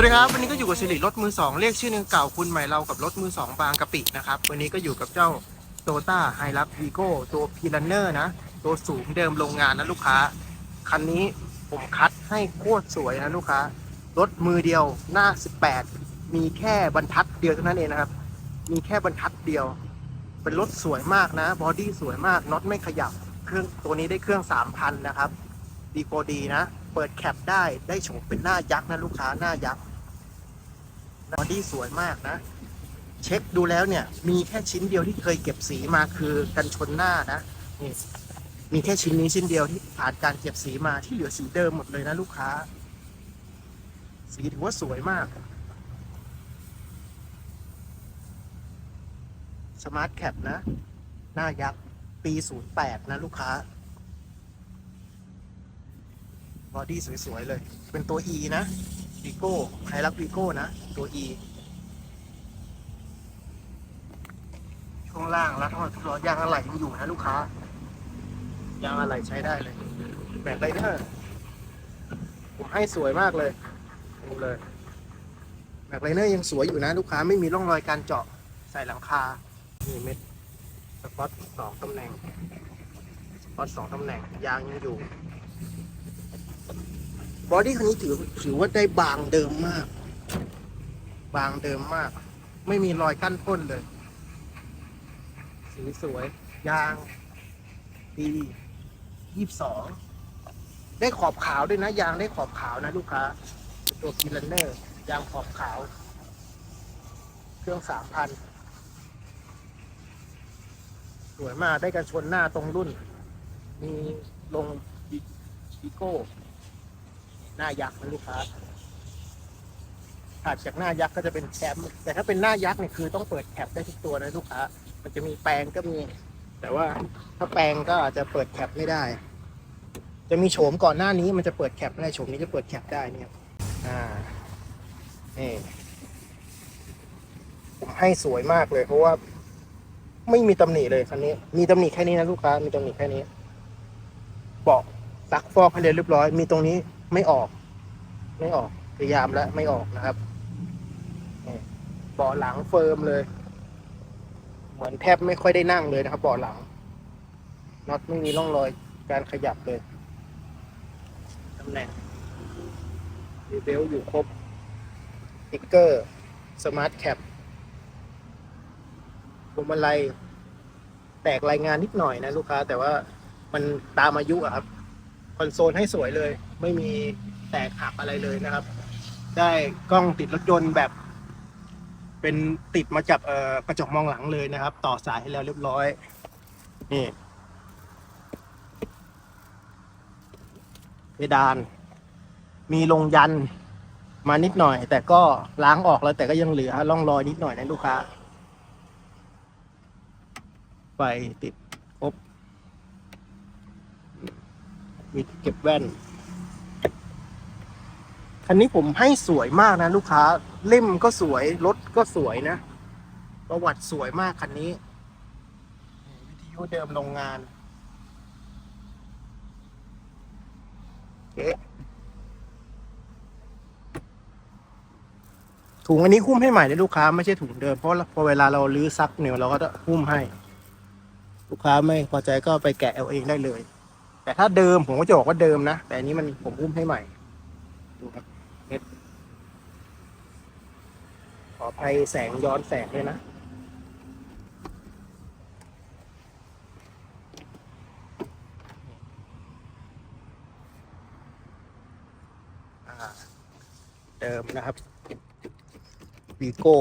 วัสดีครับ วันนี้ก็อยู่กับสิริรถมือสองเรียกชื่อหนึ่งเก่าคุณใหม่เรากับรถมือสองบางกะปินะครับ วันนี้ก็อยู่กับเจ้าโตต้าไฮรักวีโก้ตัวพีลันเนอร์นะ ตัวสูงเดิมโรงงานนะลูกค้า คันนี้ผมคัดให้โคตรสวยนะลูกค้า รถมือเดียวหน้า 18 มีแค่บรรทัดเดียวเท่านั้นเองนะครับ มีแค่บรรทัดเดียว เป็นรถสวยมากนะบอดี้สวยมากน็อตไม่ขยับเครื่องตัวนี้ได้เครื่อง3,000นะครับดีโกดีนะ เปิดแคปได้ได้โฉมเป็นหน้ายักษ์นะลูกค้าหน้ายักษ์ บอดี้สวยมากนะ เช็คดูแล้วเนี่ย มีแค่ชิ้นเดียวที่เคยเก็บสีมาคือกันชนหน้านะนี่มีแค่ชิ้นนี้ชิ้นเดียวที่ผ่านการเก็บสีมาที่เหลือสีเดิมหมดเลยนะลูกค้า สีถือว่าสวยมาก สมาร์ทแคปนะ หน้ายักษ์ปี 08 นะลูกค้าบอดี้สวยๆเลย เป็นตัว E นะ วีโก้ไฮรักวีโก้นะ ตัว E ช่วงล่างแล้วทั้งหมดทุกล้อยางอะไหล่ยังอยู่นะลูกค้า ยางอะไหล่ใช้ได้เลยแบกไลเนอร์ผมให้สวยมากเลยดูเลยแบกไลเนอร์ยังสวยอยู่นะ ลูกค้าไม่มีร่องรอยการเจาะใส่หลังคานี่เม็ดสปอตสองตำแหน่งสปอตสองตำแหน่งยางยังอยู่ บอดี้คันนี้ถือถือว่าได้บางเดิมมาก บางเดิมมาก ไม่มีรอยกั้นพ่นเลย สีสวย ยางปียี่สิบสองได้ขอบขาวด้วยนะ ยางได้ขอบขาวนะลูกค้า ตัวกีลันเนอร์ ยางขอบขาว เครื่องสามพันสวยมากได้กันชนหน้าตรงรุ่น มีลงบิโก้ หน้ายักษ์นะลูกค้าถัดจากหน้ายักษ์ก็จะเป็นแชมป์แต่ถ้าเป็นหน้ายักษ์เนี่ยคือต้องเปิดแคปได้ทุกตัวนะลูกค้า มันจะมีแปลงก็มี แต่ว่าถ้าแปลงก็อาจจะเปิดแคปไม่ได้ จะมีโฉมก่อนหน้านี้มันจะเปิดแคปไม่ได้โฉมนี้จะเปิดแคปได้เนี่ยอ่านี่ผมให้สวยมากเลยเพราะว่า ไม่มีตำหนิเลยคันนี้ มีตำหนิแค่นี้นะลูกค้า มีตำหนิแค่นี้เบาะซักฟอกให้เรียบร้อย มีตรงนี้ ไม่ออก ไม่ออก พยายามแล้วไม่ออกนะครับเบาะหลังเฟิร์มเลย เหมือนแทบไม่ค่อยได้นั่งเลยนะครับเบาะหลังน็อตไม่มีร่องรอยการขยับเลยตำแหน่งรีเบลอยู่ครบติ๊กเกอร์ สมาร์ทแคปพวงมาลัยแตกรายงานนิดหน่อยนะลูกค้า แต่ว่ามันตามอายุอะครับ คอนโซลให้สวยเลย ไม่มีแตกหักอะไรเลยนะครับ ได้กล้องติดรถยนต์แบบ เป็นติดมาจากเอ่อกระจกมองหลังเลยนะครับ ต่อสายให้แล้วเรียบร้อยนี่เพดาน มีลงยันมานิดหน่อย แต่ก็ล้างออกแล้วแต่ก็ยังเหลือร่องรอยนิดหน่อยนะลูกค้าไฟติดครบมีเก็บแว่น คันนี้ผมให้สวยมากนะ ลูกค้าเล่มก็สวย รถก็สวยนะ ประวัติสวยมากคันนี้ วิทยุเดิมโรงงานโอเคถุงอันนี้หุ้มให้ใหม่เลยลูกค้าไม่ใช่ถุงเดิมเพราะพอเวลาเราลื้อซักเนี่ยเราก็จะหุ้มให้ ลูกค้าไม่พอใจก็ไปแกะเอาเองได้เลย แต่ถ้าเดิมผมก็จะบอกว่าเดิมนะ แต่อันนี้มันผมหุ้มให้ใหม่ดูครับเม็ดข ออภัยแสงย้อนแสงเลยนะ เดิมนะครับวีโก้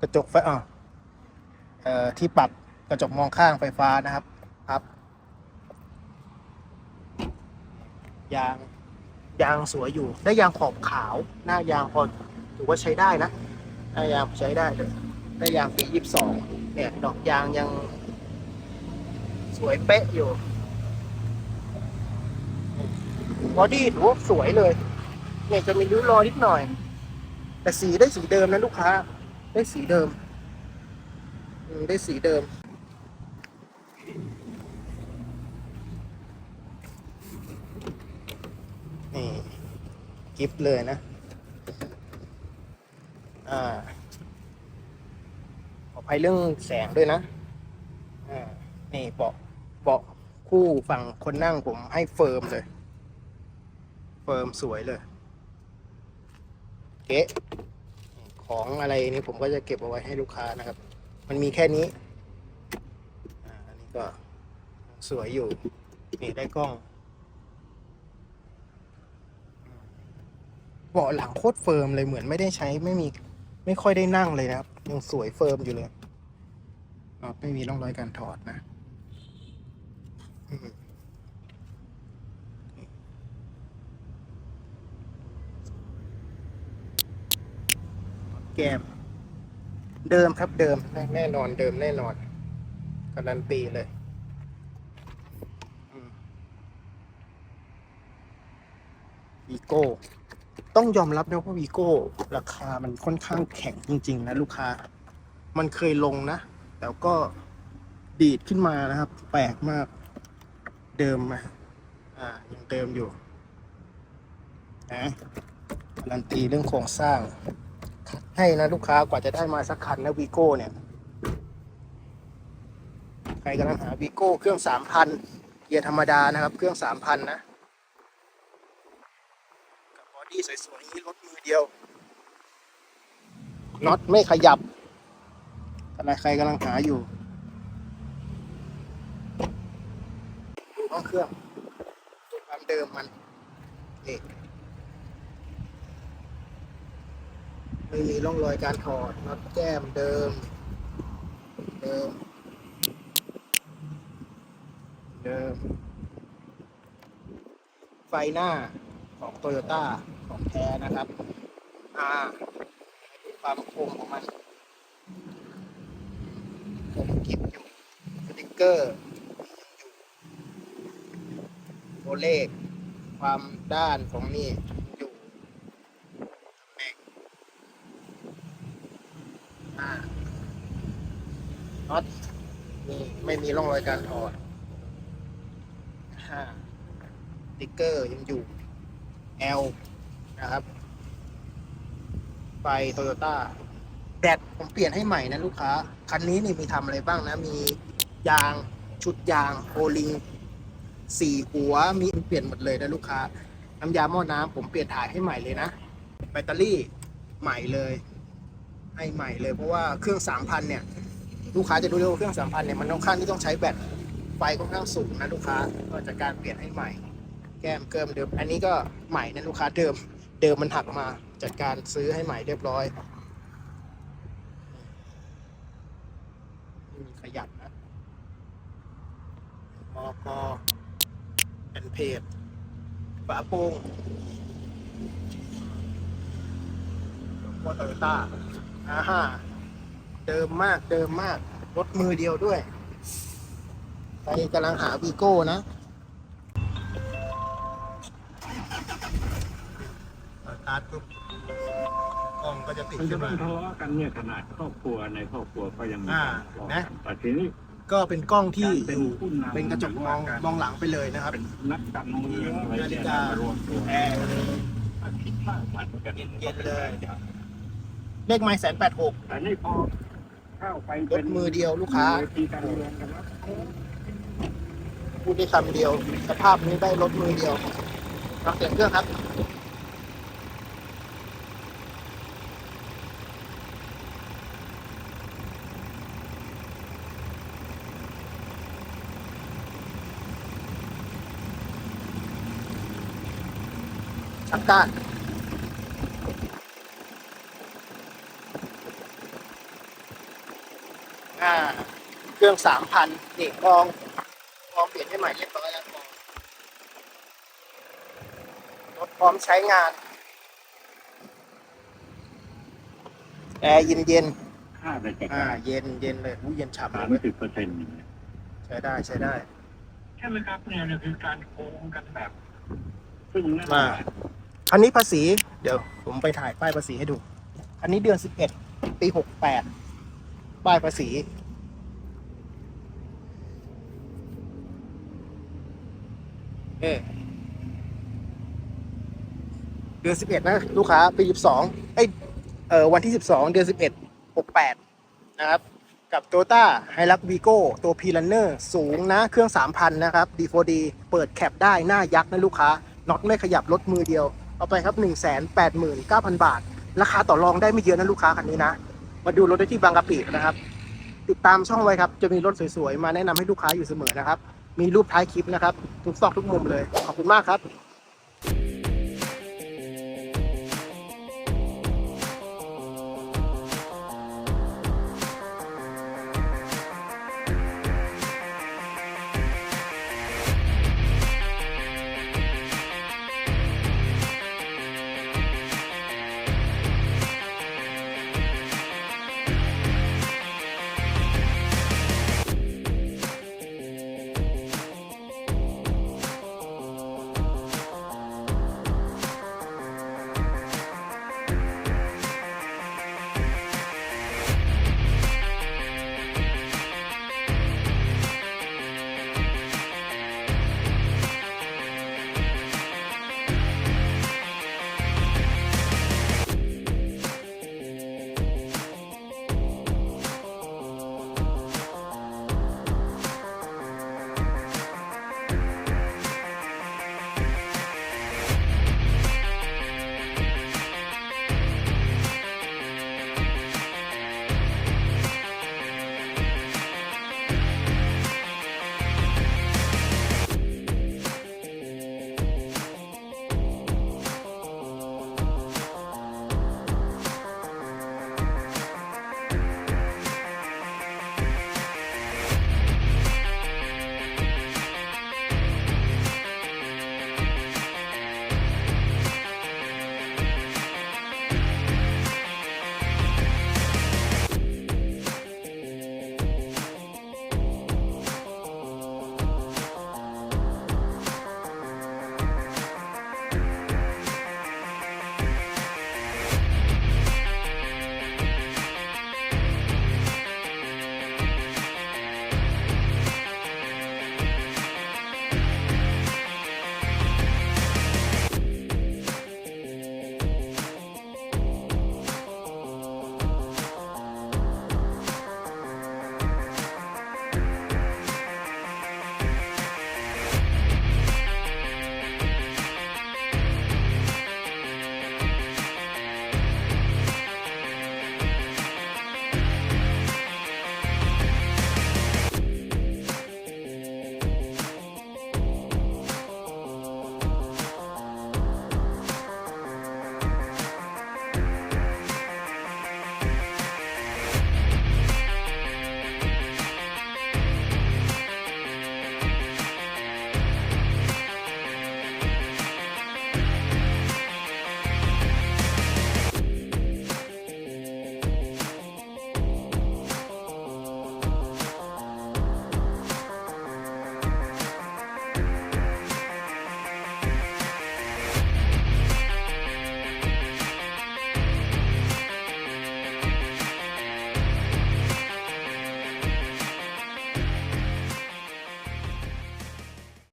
กระจกไฟอ่าเอ่อที่ปรับกระจกมองข้างไฟฟ้านะครับครับยาง ยางสวยอยู่ได้ยางขอบขาว หน้ายางพอถือว่าใช้ได้นะหน้ายางใช้ได้เลยได้ยางปียี่สิบสองเนี่ยดอกยางยัง สวยเป๊ะอยู่บอดี้ถือว่าสวยเลยเนี่ยจะมีริ้วรอยนิดหน่อย แต่สีได้สีเดิมนะลูกค้า ได้สีเดิมได้สีเดิม กิฟต์เลยนะ อ่า ขออภัยเรื่องแสงด้วยนะ อ่า นี่เบาะเบาะคู่ฝั่งคนนั่งผมให้เฟิร์มเลย เฟิร์มสวยเลย เก๊ของอะไรนี้ผมก็จะเก็บเอาไว้ให้ลูกค้านะครับ มันมีแค่นี้ อ่า อันนี้ก็สวยอยู่ นี่ได้กล้อง บาะหลังโคตรเฟิร์มเลยเหมือนไม่ได้ใช้ไม่มีไม่ค่อยได้นั่งเลยนะครับ ยังสวยเฟิร์มอยู่เลยอ๋อไม่มีร่องรอยการถอดนะอืมแก้มเดิมครับเดิมแน่นอนเดิมแน่นอนการันตีเลยวีโก้ ต้องยอมรับนะว่าวีโก้ราคามันค่อนข้างแข็งจริง ๆ นะ ลูกค้า มันเคยลงนะ แต่ก็ดีดขึ้นมานะครับ แปลกมากเดิมอ่ายังเดิมอยู่นะการันตีเรื่องโครงสร้าง ให้นะลูกค้ากว่าจะได้มาสักคันนะวีโก้เนี่ย ใครกำลังหาวีโก้เครื่องสามพันเกียร์ธรรมดานะครับ เครื่องสามพันนะ กับบอดี้สวยๆอย่างนี้รถมือเดียวน็อตไม่ขยับอะไรใครกำลังหาอยู่ดูห้องเครื่องดูความเดิมมันนี่ไม่มีร่องรอยการถอดน็อตแก้มเดิม เดิม เดิม ไฟหน้าของโตโยต้า ของแท้นะครับ อ่าดูความคมของมันคมกิบอยู่สติกเกอร์อยู่โบเลข ความด้านของนี่อยู่ตำแหน่งอ่าน็อตนี่ไม่มีร่องรอยการถอดห้าสติ๊กเกอร์ยังอยู่ L ไฟโตโยต้าแบตผมเปลี่ยนให้ใหม่นะลูกค้า คันนี้นี่มีทำอะไรบ้างนะ มียางชุดยางโอลิงสี่หัวมีเปลี่ยนหมดเลยนะลูกค้า น้ำยาหม้อน้ำผมเปลี่ยนถ่ายให้ใหม่เลยนะ แบตเตอรี่ใหม่เลย ให้ใหม่เลยเพราะว่าเครื่องสามพันเนี่ย ลูกค้าจะดูได้ว่าเครื่องสามพันเนี่ยมันค่อนข้างที่ต้องใช้แบตไฟค่อนข้างสูงนะลูกค้าก็จากการเปลี่ยนให้ใหม่ แก้มเกิมเดิม อันนี้ก็ใหม่นะลูกค้าเดิม เดิมมันหักมาจัดการซื้อให้ใหม่เรียบร้อยมีขยับนะมอกอแอนเพจฝาโปร่งโคโตโยต้าอ่าฮะเดิมมากเดิมมาก รถมือเดียวด้วย ใครกำลังหาวีโก้นะ ตาร์ทปุ๊บกล้องก็จะติดมันขึ้จะนต้มาองทะเลาะกันเนี่ยขนาดครอบครัวในครอบครัวก็ยังมีอ่าการทะเลาะนะกันแต่ทีนี้ก็เป็นกล้องที่การเป็นอยู่ผู้นำเป็นกระจกมองหรือว่าการมองหลังไปเลยนะครับเป็นนักการเมืองอะไรนาฬิเนี่ยกามารวมตัวแอร์คิดสร้างสรรค์กันเย็นๆเลยเลขไม้แสนแปดหกแต่นี่พอเข้าไปรถมือเดียวลูกค้าเวทีการเมืองกันแล้วพูดได้คำเดียว สภาพนี้ได้รถมือเดียวรับเสียงเครื่องครับ กด้านอ่าเครื่องสามพันนี่กองกองเปลี่ยนให้ใหม่เรียบร้อยแล้วกองรถพร้อมใช้งานแอร์เย็นเย็นค่าราชๆอ่าการเย็นเย็นเลยอู้เย็นฉ่ำสาเลมยสิบเปอร์เซ็นต์ใช้ได้ใช้ได้ ใช่ไหมครับเนี่ยเนี่ยคือการโกงกันแบบซึ่งนั่นมา อันนี้ภาษี เดี๋ยวผมไปถ่ายป้ายภาษีให้ดู อันนี้เดือนสิบเอ็ดปีหกแปดป้ายภาษี เอเดือนสิบเอ็ดนะ ลูกค้า ปีสิบสองเอ้ยเออวันที่สิบสองเดือนสิบเอ็ดหกแปดนะครับ กับ t o y o t a h i l u x v i g o ตัว p l a n n e r สูงนะ เครื่อง3,000นนะครับ D4D เปิดแคปได้หน้ายักษ์นะลูกค้าน็อตไม่ขยับรถมือเดียว เอาไปครับ 189,000 บาท ราคาต่อรองได้ไม่เยอะนะลูกค้าคันนี้นะ มาดูรถได้ที่บางกะปินะครับ ติดตามช่องไว้ครับ จะมีรถสวยๆ มาแนะนำให้ลูกค้าอยู่เสมอนะครับ มีรูปท้ายคลิปนะครับ ทุกซอกทุกมุมเลย ขอบคุณมากครับ